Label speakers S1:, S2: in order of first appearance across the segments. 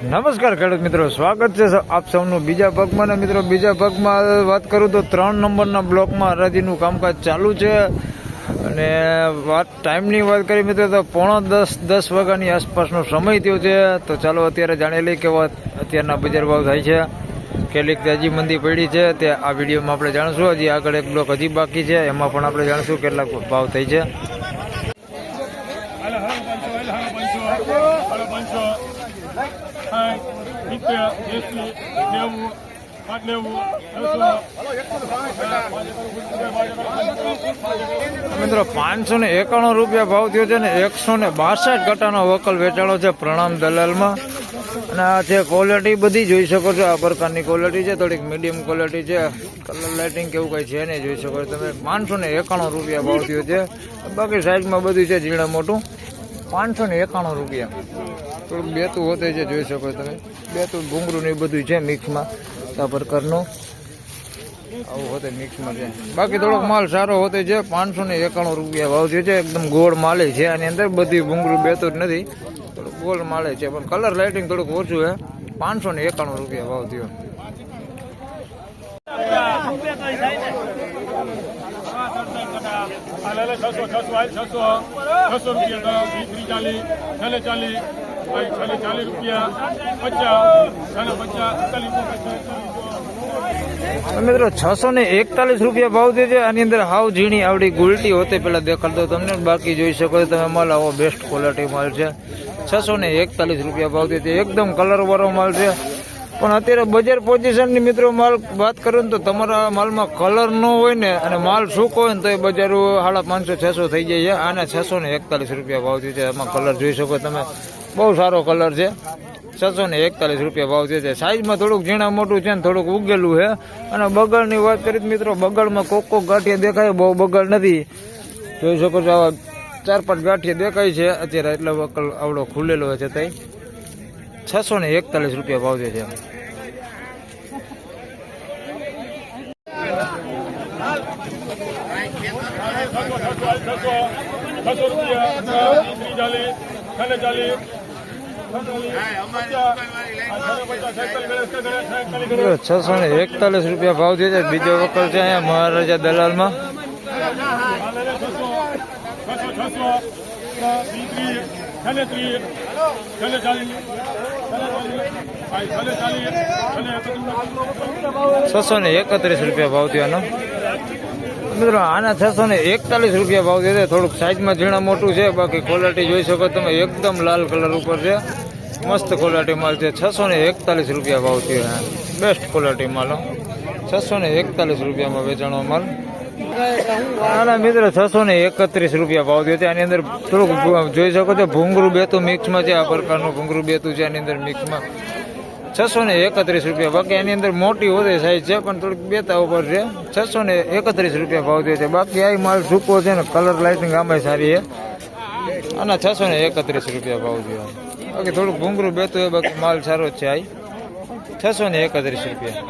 S1: નમસ્કાર ખેડૂત મિત્રો, સ્વાગત છે આપ સૌનું બીજા ભાગમાં. ને મિત્રો, બીજા ભાગમાં વાત કરું તો ત્રણ નંબરના બ્લોકમાં હરાજીનું કામકાજ ચાલુ છે. અને વાત ટાઈમની વાત કરી મિત્રો, તો પોણો દસ દસ વાગ્યાની આસપાસનો સમય થયો છે. તો ચાલો અત્યારે જાણી લઈએ કેવા અત્યારના બજાર ભાવ થાય છે. કેટલીક તાજી મંદી પડી છે, તે આ વિડીયોમાં આપણે જાણશું. હજી આગળ એક બ્લોક હજી બાકી છે, એમાં પણ આપણે જાણશું કેટલાક ભાવ થાય છે
S2: હાલો હાલો પાંચસો હાલો હાલો પાંચસો હાલો પાંચસો સાઠ સિત્તેર એસી નેવું
S1: મિત્રો, પાંચસો એકાણું રૂપિયા ભાવ થયો છે ને એકસો ને બાસઠ કટાનો વકલ વેચાણો છે પ્રણામ દલાલમાં. અને આ છે ક્વોલિટી બધી જોઈ શકો છો, આ પ્રકારની ક્વોલિટી છે, થોડીક મીડિયમ ક્વોલિટી છે. કલર લાઇટિંગ કેવું કઈ છે નહીં, જોઈ શકો તમે. પાંચસો ને એકાણું રૂપિયા ભાવ થયો છે. બાકી સાઈઝમાં બધું છે ઝીણા મોટું. પાંચસો ને એકાણું રૂપિયા. થોડુંક બેતું હોતે છે, જોઈ શકો તમે. બેતું ઘૂંગરું ને એ બધું છે મિક્સમાં. આ પ્રકારનું આવું હોતે મિક્સમાં છે. બાકી થોડોક માલ સારો હોતે છે, પાંચસો ને એકાણું રૂપિયા ભાવ છે, એકદમ ગોળ માલે છે. આની અંદર બધી ભૂંગળું બેતું જ નથી. થોડુંક ગોળ માલે છે, પણ કલર લાઇટિંગ થોડુંક ઓછું છે. પાંચસો ને એકાણું રૂપિયા ભાવ થયો.
S2: હાલો છસો છસો હાલ છસો છસો રૂપિયા ત્રીસ ચાલીસ છને ચાલીસ છને ચાલીસ રૂપિયા પચાસ છને પચાસ એકતાલીસ
S1: મિત્રો છસો ને એકતાલીસ રૂપિયા ભાવ છે આની અંદર હાવ ઝીણી આવડી ગુલટી હોતે પેલા દેખાડતો તમને. બાકી જોઈ શકો તમે, માલ આવો બેસ્ટ ક્વોલિટી માલ છે. છસો ને એકતાલીસ રૂપિયા ભાવ થયો એકદમ કલર વાળો માલ છે. પણ અત્યારે બજાર પોઝિશનની મિત્રો માલ વાત કરું ને તો તમારા માલમાં કલર ન હોય ને અને માલ સૂકો હોય ને તો એ બજાર સાડા પાંચસો, છસો થઈ જાય છે. આના છસો ને એકતાલીસ રૂપિયા ભાવ થયો છે. એમાં કલર જોઈ શકો તમે. બહુ સારો કલર છે. છસો ને એકતાલીસ રૂપિયા ભાવ થયો છે. સાઈઝમાં થોડુંક ઝીણા મોટું છે ને થોડુંક ઉગેલું છે. અને બગડની વાત કરી મિત્રો, બગડમાં કોક કોક ગાંઠિયા દેખાય, બહુ બગડ નથી. જોઈ શકો છો, આવા ચાર પાંચ ગાંઠિયા દેખાય છે. અત્યારે એટલો આવડો ખુલેલો છે તે છસો ને એકતાલીસ રૂપિયા ભાવ છે
S2: છસો
S1: ને એકતાલીસ રૂપિયા ભાવ દે છે બીજો વકલ છે અહીંયા મહારાજા દલાલમાં છસો ને એકત્રીસ રૂપિયા ભાવ થયો મિત્રો, આના છસો ને એકતાલીસ રૂપિયા ભાવ થયો થોડુંક સાઈઝમાં ઝીણા મોટું છે. બાકી ક્વોલિટી જોઈ શકો તમે. એકદમ લાલ કલર ઉપર છે. મસ્ત ક્વોલિટી માલ છે. છસો ને એકતાલીસ રૂપિયા ભાવ થયો બેસ્ટ ક્વોલિટી માલ છસો ને એકતાલીસ રૂપિયામાં વેચાણો માલ. આના મિત્રો છસો ને એકત્રીસ રૂપિયા ભાવ થયો છે. આની અંદર થોડુંક જોઈ શકો છો ભૂંગરું બેતું મિક્સમાં છે, આ પ્રકારનું ભૂંગરું બેતું છે આની અંદર મિક્સમાં. છસો ને એકત્રીસ રૂપિયા બાકી એની અંદર મોટી વધે સાઈઝ છે, પણ થોડીક બેતા ઉપર છે. છસો ને એકત્રીસ રૂપિયા ભાવ થયો છે. બાકી આ માલ સૂકો છે ને કલર લાઇટિંગ આમાં સારી છે. આના છસો ને એકત્રીસ રૂપિયા ભાવ થયો. બાકી થોડુંક ભૂંગરું બેતું હોય બાકી માલ સારો છે આ છસો ને એકત્રીસ રૂપિયા.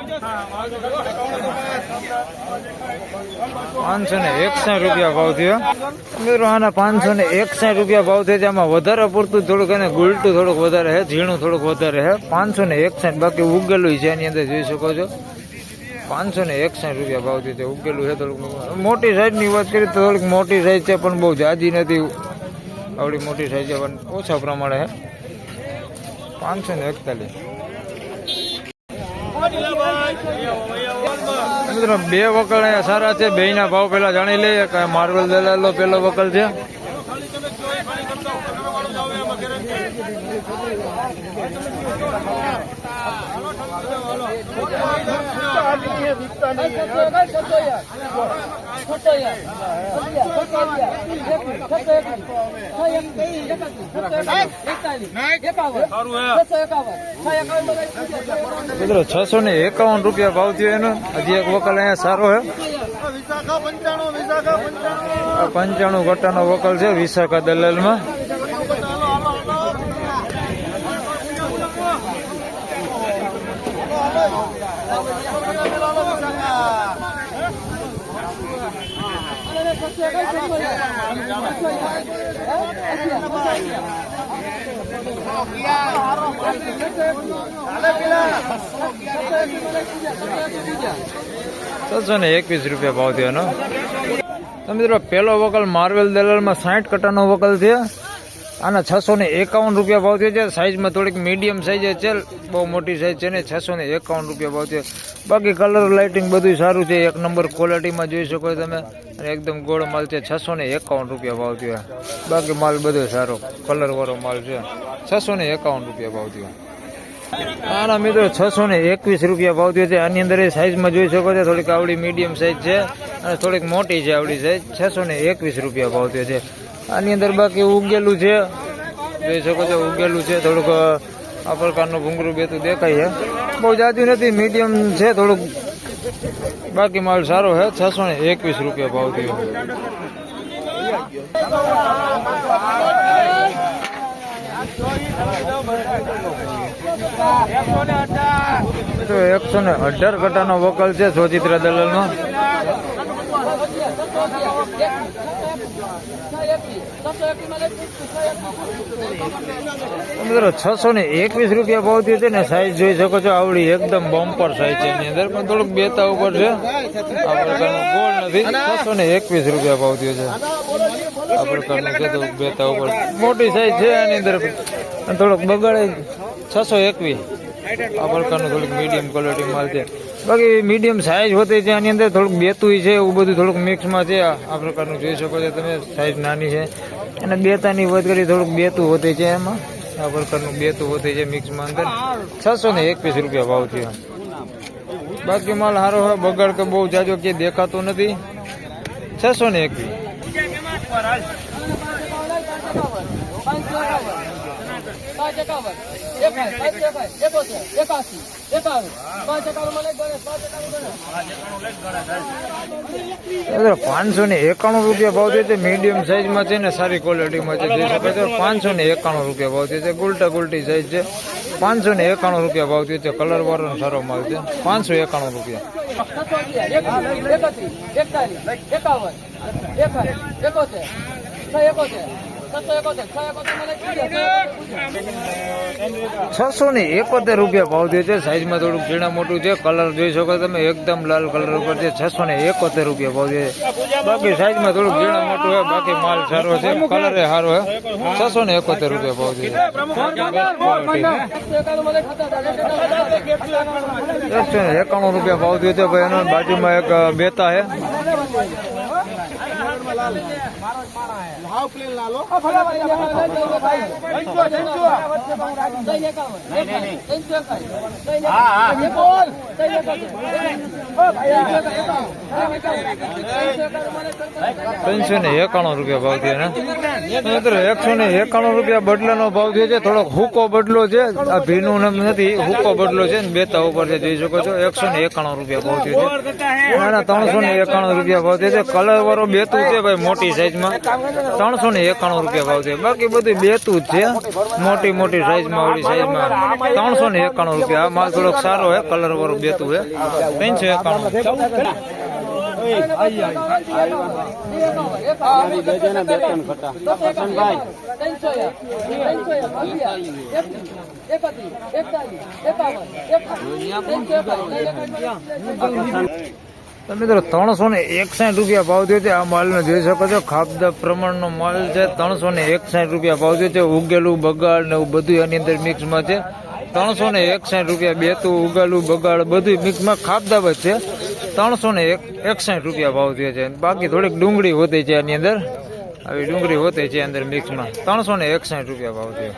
S1: પાંચસો ને એકસઠ રૂપિયા ભાવ થયો. મિત્રો આના પાંચસો ને એકસઠ રૂપિયા ભાવ થયો આમાં વધારે પૂરતું થોડુંક અને ગુલટું થોડુંક વધારે છે, ઝીણું થોડુંક વધારે છે. પાંચસો ને એકસઠ, બાકી ઉગેલું છે, એની અંદર જોઈ શકો છો. પાંચસો ને એકસઠ રૂપિયા ભાવ થયો છે, ઉગેલું છે થોડુંક. મોટી સાઈઝની વાત કરીએ તો થોડીક મોટી સાઈઝ છે, પણ બહુ જાજી નથી. આવડી મોટી સાઈઝ છે, પણ ઓછા પ્રમાણે છે. પાંચસો ને એકતાલીસ. બે વકલ અહીંયા સારા છે. બે ના ભાવ પેલા જાણી લઈએ કે માર્બલ દલાલો પેલો વકલ છે. મિત્રો છસો ને એકાવન રૂપિયા ભાવ થયો એનો. હજી એક વકલ અહીંયા સારો હે. પંચાણું ઘટાનો વકલ છે વિશાખા દલાલમાં. છસો ને એકવીસ રૂપિયા ભાવ થયો મિત્રો પેલો વકલ માર્વેલ દલાલમાં સાઠ કટાનો વકલ છે આના છસો ને એકાવન રૂપિયા ભાવ થયો છે. સાઈઝમાં થોડીક મીડિયમ સાઈઝ છે. બહુ મોટી સાઈઝ છે ને છસો ને એકાવન રૂપિયા ભાવ થયો. બાકી કલર લાઇટિંગ બધું સારું છે. એક નંબર ક્વોલિટીમાં જોઈ શકો તમે. અને એકદમ ગોળ માલ છે. છસો ને એકાવન રૂપિયા ભાવ થયો. બાકી માલ બધો સારો. કલરવાળો માલ છે. છસો ને એકાવન રૂપિયા ભાવ થયો. આના મિત્રો છસો ને એકવીસ રૂપિયા ભાવ થયો છે. આની અંદર એ સાઈઝમાં જોઈ શકો છો. થોડીક આવડી મીડિયમ સાઈઝ છે. અને થોડીક મોટી છે આવડી સાઈઝ છસો ને એકવીસ રૂપિયા ભાવ થયો છે. આની અંદર બાકી ઉગેલું છે. જોઈ શકો છો, ઉગેલું છે. થોડુંક આ પ્રકારનું ભૂંગળું બેતું દેખાય છે. બહુ જાજુ નથી, મીડિયમ છે થોડુંક. બાકી માલ સારો છે, છસો ને એકવીસ રૂપિયા ભાવ થયો. તો એકસો ને અઢાર કટાનો વકલ છે સોચિત્રા દલાલનો. મિત્રો, છસો ને એકવીસ રૂપિયા ભાવ થયો છે ને સાઈઝ જોઈ શકો છો, આવડી એકદમ બમ્પર સાઈઝ છે એની અંદર, પણ થોડુંક બેતા ઉપર છે. આ પ્રકારનું ગોળ છસો ને એકવીસ રૂપિયા ભાવ થયો છે. આ પ્રકારનું બેતા ઉપર. મોટી સાઈઝ છે એની અંદર અને થોડોક બગાડે છસો એકવીસ. આ પ્રકારનું થોડીક મીડિયમ ક્વોલિટી માલ છે. બાકી મીડિયમ સાઈઝ હોતી છે, આની અંદર થોડુંક બેતુંય છે, એવું બધું થોડુંક મિક્સમાં છે, આ પ્રકારનું જોઈ શકો છો તમે સાઈઝ નાની છે. અને બેતાની વાત કરી થોડુંક બેતું હોતી છે એમાં. આ પ્રકારનું બેતું હોતી છે મિક્સમાં અંદર. છસો ને એકવીસ રૂપિયા ભાવ થયો. બાકી માલ સારો હોય, બગાડ કે બહુ જાજો કે દેખાતો નથી. છસો ને એકવીસ.
S3: પાંચ એકાવન. એકોતેર એકાસી એકાવન પાંચ એકાવનમાં ગણેશ પાંચ એકાવન
S1: પાંચસો ને એકાણું રૂપિયા ભાવ છે. મીડિયમ સાઈઝમાં છે ને સારી ક્વોલિટીમાં છે. જોઈ શકો છો પાંચસો ને એકાણું રૂપિયા ભાવ છે. ગુલટા ગુલટી સાઈઝ છે. પાંચસો ને એકાણું રૂપિયા ભાવ છે. કલર વાળો સારો માલ છે. પાંચસો એકાણું રૂપિયા.
S3: એકોતેર. છસો
S1: ને એકોતેર રૂપિયા ભાવ દે છે. સાઈઝમાં થોડુંક ઝીણા મોટું છે. કલર જોઈ શકો તમે, એકદમ લાલ કલર ઉપર છે. છસો ને એકોતેર રૂપિયા ભાવ દે છે. બાકી સાઈઝમાં થોડુંક ઝીણા મોટું છે, બાકી માલ સારો છે. કલર એ સારો છે. છસો ને એકોતેર રૂપિયા ભાવ દે છે.
S3: છસો
S1: ને એકાણું રૂપિયા ભાવ દે છે. ભાઈ, એના બાજુમાં એક બેતા છે. ત્રણસો ને એકાણું રૂપિયા ભાવ થયો ને? મિત્રો એકસો ને એકાણું રૂપિયા બદલાનો ભાવ થયો છે. થોડોક હુકો બદલો છે. આ ભીનું નામ નથી, હુકો બદલો છે ને બેતા ઉપર છે, જોઈ શકો છો. એકસો ને એકાણું રૂપિયા ભાવ થયો છે. ત્રણસો ને એકાણું રૂપિયા ભાવ થયો છે. કલર વાળો બેતું છે. ભાઈ મોટી સાઈઝમાં ત્રણસો ને એકાણું રૂપિયા ભાવ છે. બાકી બધું બેતું જ છે. મોટી મોટી સાઈઝમાં ઓળી સાઈઝમાં ત્રણસો ને એકાણું રૂપિયા. આ માલ થોડોક સારો છે કલર વાળું બેતું હોય ત્રણસો એકાણું. તો મિત્રો, ત્રણસો ને એકસાઠ રૂપિયા ભાવ થયો છે. આ માલનો જોઈ શકો છો ખાપદા પ્રમાણનો માલ છે. ત્રણસો ને એકસાઠ રૂપિયા ભાવ થયો છે. ઉગેલું બગાડ ને એવું બધું એની અંદર મિક્સમાં છે. ત્રણસો ને એકસાઠ રૂપિયા બેતું, ઉગાલું, બગાડ બધું મિક્સમાં ખાપદા જ છે. ત્રણસો ને એક, એકસાઠ રૂપિયા ભાવ થયો છે. બાકી થોડીક ડુંગળી હોતી છે એની અંદર. આવી ડુંગળી હોતી છે અંદર મિક્સમાં. ત્રણસો ને એકસાઠ રૂપિયા ભાવ થયો.